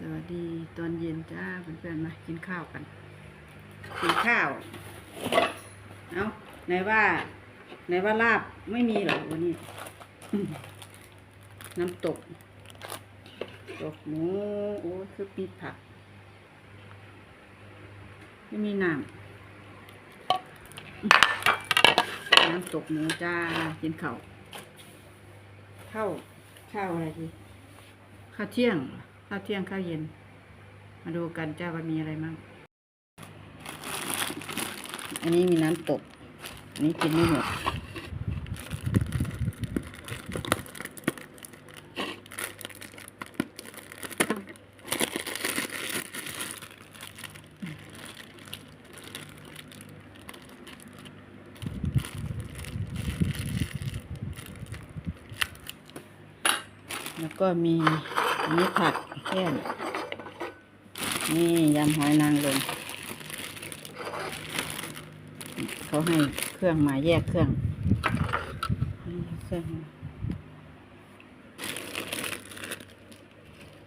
สวัสดีตอนเย็นจ้าเพื่อนๆมากินข้าวกันกินข้าวเอาไหนว่าไหนว่าลาบไม่มีเหรอวันนี้ น้ำตก ตกหมูโอ้ยคือปีผัก ไม่มีน้ำน้ำตกหมูจ้ากินข้าวข้าวข้าวอะไรดีข้าวเที่ยงเหรอ ข้าวเที่ยงข้าวเย็น มาดูกันจ้าว่ามีอะไรมั่งอันนี้มีน้ำตก อันนี้กินไม่หมดแล้วก็มี นนี้ผักแก้มนี่ยำหอยนางรมเขาให้เครื่องมาแยกเครื่องเครื่อง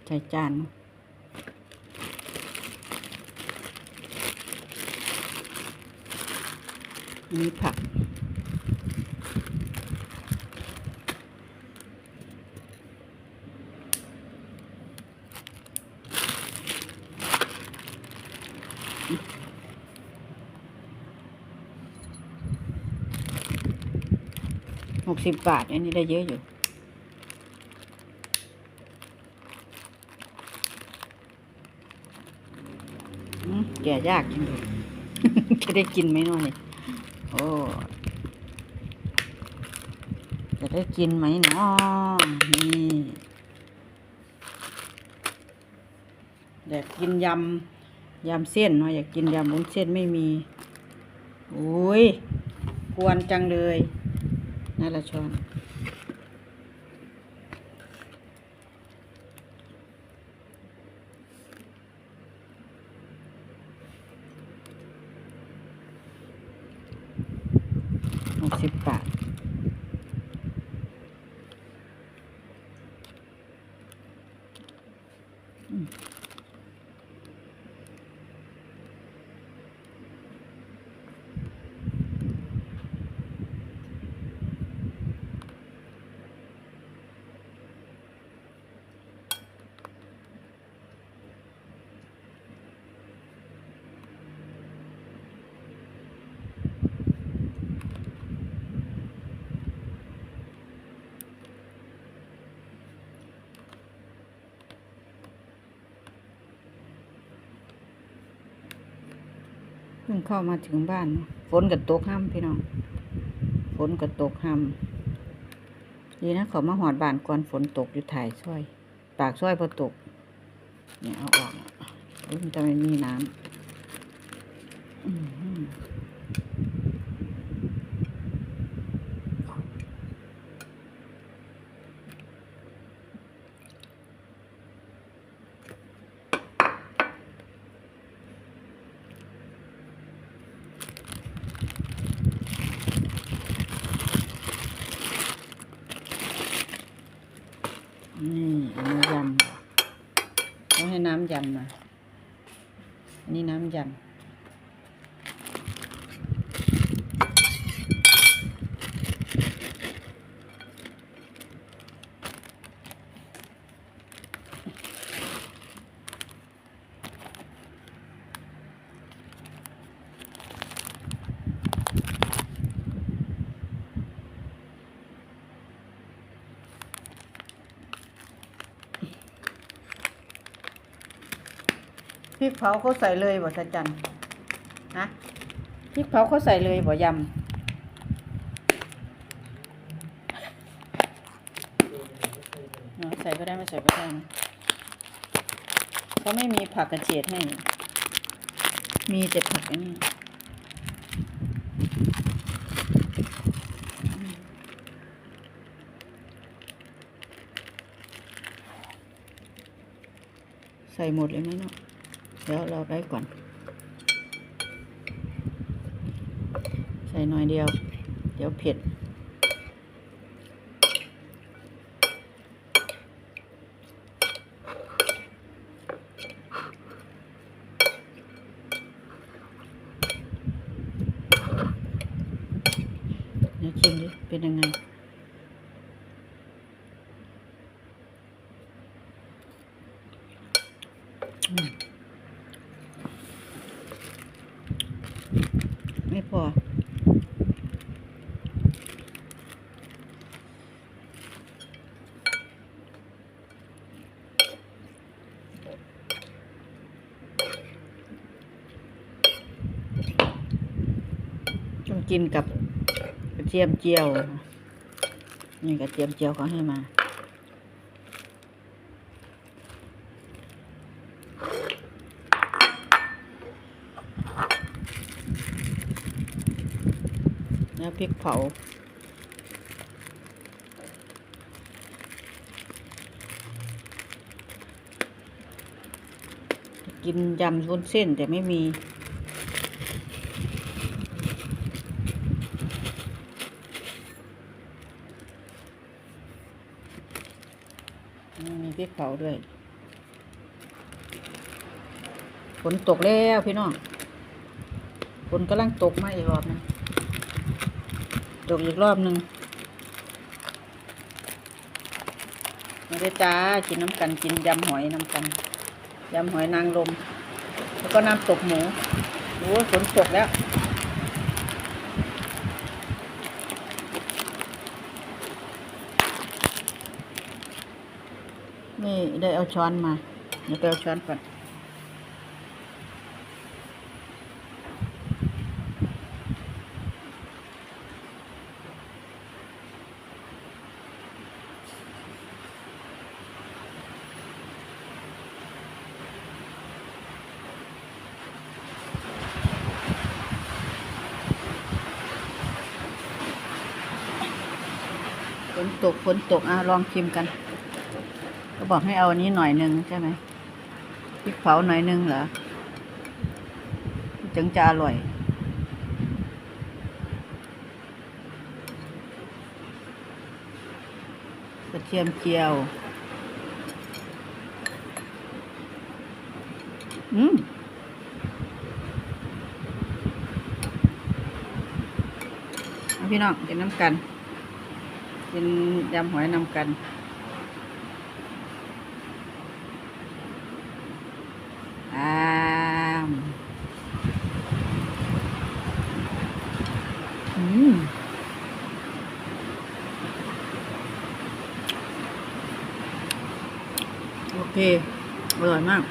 ใส่จานนนี้ผัก หกสิบบาท อันนี้ได้เยอะอยู่แก่ยากจังเลยจะได้กินไหมเน้อยโอ้จะได้กินไหมเนาะนี่อยากกินยำ ยำเส้นเนาะอยากกินยำวุ้นเส้นไม่มีโอ้ยกวนจังเลยนั่นละช้อนหกสิบบาทเพิ่งเข้ามาถึงบ้าน ฝนกับตกห้ามพี่น้อง ฝนกับตกห้ามดีนะเขามาหอดบ้านก่อนฝนตกอยู่ถ่ายช่วย ปากช่วยพอตก เนี่ยเอาออกมันจะไม่มีน้ำอื้อหือ นี่อันนี้ยำเขาให้น้ำยำมาอันนี้น้ำยำ กเผาเขาใส่เลยบ่สะจันฮะพริกเผาเขาใส่เลยบ่ยำเนาะใส่ก็ได้ไม่ใส่ก็ได้นะเขาไม่มีผักกระเจี๊ยดให้ มีแต่ผักอันนี้ใส่หมดเลยไหมเนาะ ดี๋ยวเราได้ก่อน ใส่หน่อยเดียว เดี๋ยวเผ็ดนะชิมดิเป็นยังไง อืม พอต้องกินกับกระเทียมเจียว นี่กระเทียมเจียวเขาให้มา แล้วพริกเผา กินยำวุ้นเส้นแต่ไม่มีมีพริกเผาด้วย ฝนตกแล้วพี่น้องฝนกำลังตกมาอีกรอบหนึง ตกอีกรอบหนึ่งมาเลยจ้ากินน้ำกันกินยำหอยน้ำกันยำหอยนางรมแล้วก็น้ำตกหมูโอ้ยฝนตกแล้วนี่ได้เอาช้อนมาเดี๋ยวไปเอาช้อนก่อน ตกฝนตกอะลองชิมกัน ก็บอกให้เอาอันนี้หน่อยหนึ่งใช่ไหมพริกเผาหน่อยหนึ่งเหรอจึงจะอร่อย กระเทียมเจียว อืมพี่น้องกินน้ำกัน กินยำหอยนำกันอามอืมโอเค อร่อยมาก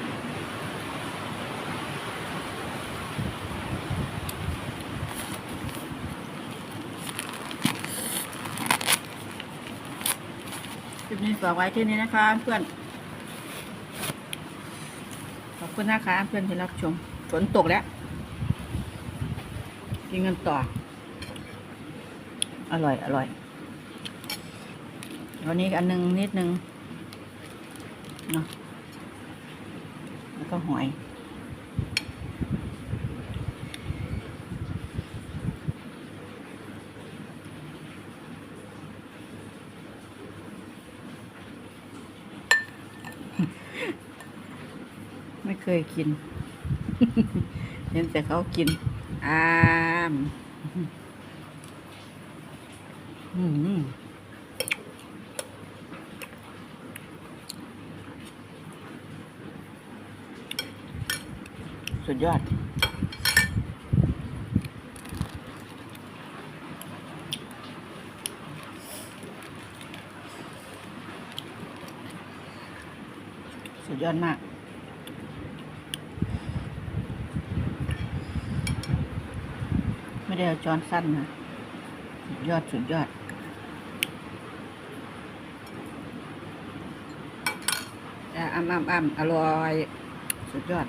คลิปนี้ฝากไว้ที่นี้นะคะ เพื่อน ขอบคุณนะคะเพื่อนที่รับชม ฝนตกแล้ว กินกันต่อ อร่อย อร่อย วันนี้อันหนึงนิดนึงเนาะแล้วก็หอย เคยกิน เห็นแต่เขากิน อามอืมสุดยอดสุดยอดมาก ได้เอาช้อนสั้นนะสุดยอด สุดยอดอ่ำอ่ำอ่ำอร่อย สุดยอด